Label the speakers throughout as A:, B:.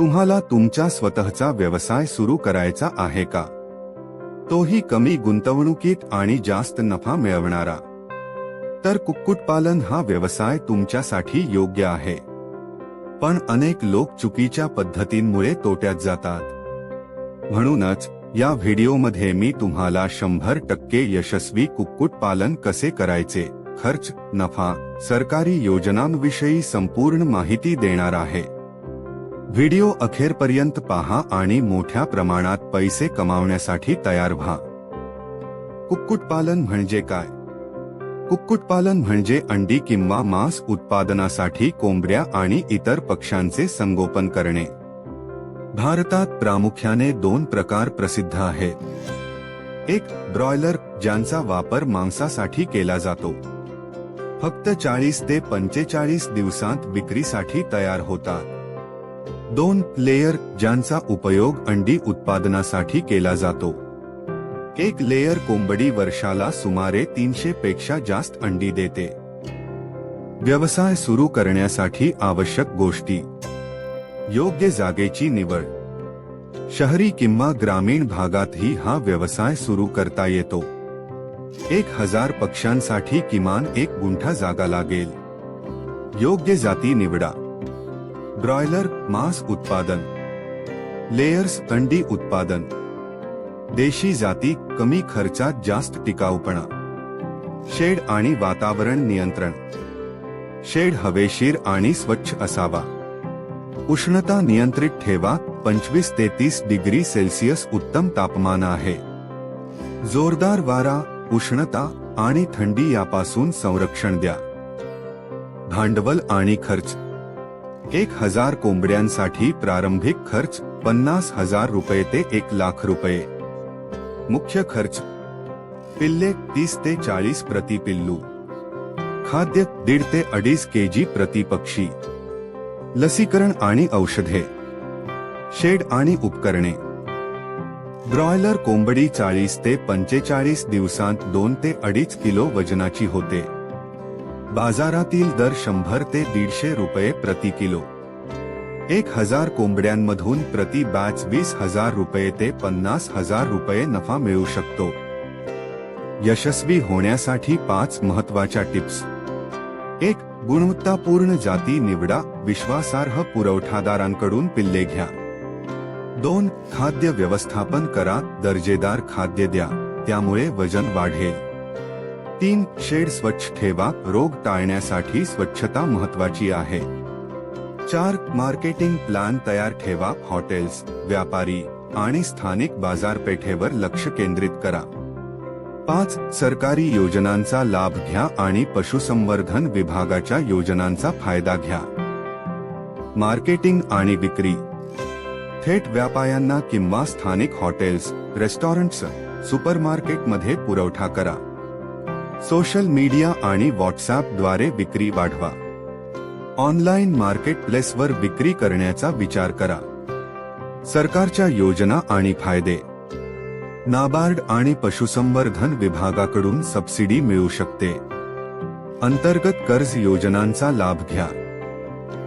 A: तुम्हाला तुमचा स्वतःचा व्यवसाय सुरू करायचा आहे का? तोही कमी गुंतवणुकीत आणि जास्त नफा मिळवणारा. तर कुक्कुटपालन हा व्यवसाय तुमच्यासाठी योग्य आहे. पण अनेक लोक चुकीच्या पद्धतींमुळे तोट्यात जातात. म्हणूनच या व्हिडिओमध्ये मी तुम्हाला शंभर टक्के यशस्वी कुक्कुटपालन कसे करायचे खर्च नफा सरकारी योजनांविषयी संपूर्ण माहिती देणार आहे. व्हिडिओ अखेरपर्यंत पहा आणि मोठ्या प्रमाणात पैसे कमावण्यासाठी तयार व्हा. कुक्कुटपालन म्हणजे काय? कुक्कुटपालन म्हणजे अंडी किंवा मांस उत्पादनासाठी कोंबड्या आणि इतर पक्ष्यांचे संगोपन करणे. भारतात प्रामुख्याने दोन प्रकार प्रसिद्ध आहेत. एक ब्रॉयलर ज्यांचा वापर मांसासाठी केला जातो. फक्त चाळीस ते पंचेचाळीस दिवसांत विक्रीसाठी तयार होतात. दोन लेयर ज्यांचा उपयोग अंडी उत्पादनासाठी केला जातो. एक लेयर कोंबडी वर्षाला सुमारे तीनशे पेक्षा जास्त अंडी देते. व्यवसाय सुरू करण्यासाठी आवश्यक गोष्टी. योग्य जागेची निवड. शहरी किंवा ग्रामीण भागातही हा व्यवसाय सुरू करता येतो. एक हजार पक्ष्यांसाठी किमान एक गुंठा जागा लागेल. योग्य जाती निवडा. ब्रॉयलर मांस उत्पादन लेयर्स अंडी उत्पादन देशी जाती कमी खर्चात जास्त टिकाऊपणा शेड आणि वातावरण नियंत्रण शेड हवेशीर आणि स्वच्छ असावा उष्णता नियंत्रित ठेवा पंचवीस ते तीस डिग्री सेल्सिअस उत्तम तापमान आहे जोरदार वारा उष्णता आणि थंडी यापासून संरक्षण द्या भांडवल आणि खर्च एक हजार कोंबड्यांसाठी प्रारंभिक खर्च पन्नास हजार रुपये ते एक लाख रुपये. मुख्य खर्च पिल्ले तीस ते चाळीस प्रति पिल्लू. खाद्य दीड ते अडीच केजी प्रति पक्षी. लसीकरण आणि औषधे. शेड आणि उपकरणे. ब्रॉयलर कोंबडी चाळीस ते पंचेचाळीस दिवसांत दोन ते अडीच किलो वजनाची होते. बाजारातील दर शंभर ते दीडशे रुपये प्रति किलो. एक हजार कोंबड्यांमधून प्रति बॅच वीस हजार रुपये ते पन्नास हजार रुपये नफा मिळू शकतो. यशस्वी होण्यासाठी पाच महत्त्वाच्या टिप्स. एक गुणवत्तापूर्ण जाती निवडा विश्वासार्ह पुरवठादारांकडून पिल्ले घ्या. दोन खाद्य व्यवस्थापन करा दर्जेदार खाद्य द्या त्यामुळे वजन वाढेल. तीन शेड स्वच्छ ठेवा रोग टाळण्यासाठी स्वच्छता महत्वाची आहे. चार मार्केटिंग प्लॅन तयार ठेवा हॉटेल्स व्यापारी आणि स्थानिक बाजारपेठेवर लक्ष केंद्रित करा. पाच सरकारी योजनांचा लाभ घ्या आणि पशुसंवर्धन विभागाच्या योजनांचा फायदा घ्या. मार्केटिंग आणि विक्री. थेट व्यापाऱ्यांना किंवा स्थानिक हॉटेल्स रेस्टॉरंट्स सुपरमार्केटमध्ये पुरवठा करा. सोशल मीडिया आणि व्हॉट्सॲपद्वारे विक्री वाढवा. ऑनलाईन मार्केट प्लेसवर विक्री करण्याचा विचार करा. सरकारच्या योजना आणि फायदे. नाबार्ड आणि पशुसंवर्धन विभागाकडून सबसिडी मिळू शकते. अंतर्गत कर्ज योजनांचा लाभ घ्या.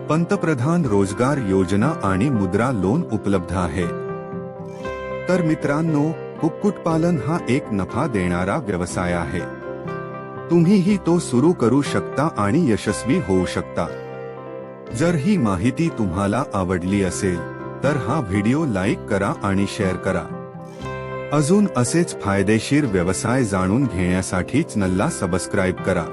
A: पंतप्रधान रोजगार योजना आणि मुद्रा लोन उपलब्ध आहे. तर मित्रांनो कुक्कुटपालन हा एक नफा देणारा व्यवसाय आहे. तुम्हीही तो सुरू करू शकता आणि यशस्वी होऊ शकता. जर ही माहिती तुम्हाला आवडली असेल तर हा व्हिडिओ लाईक करा आणि शेअर करा. अजून असेच फायदेशीर व्यवसाय जाणून घेण्यासाठीच नल्ला सबस्क्राईब करा.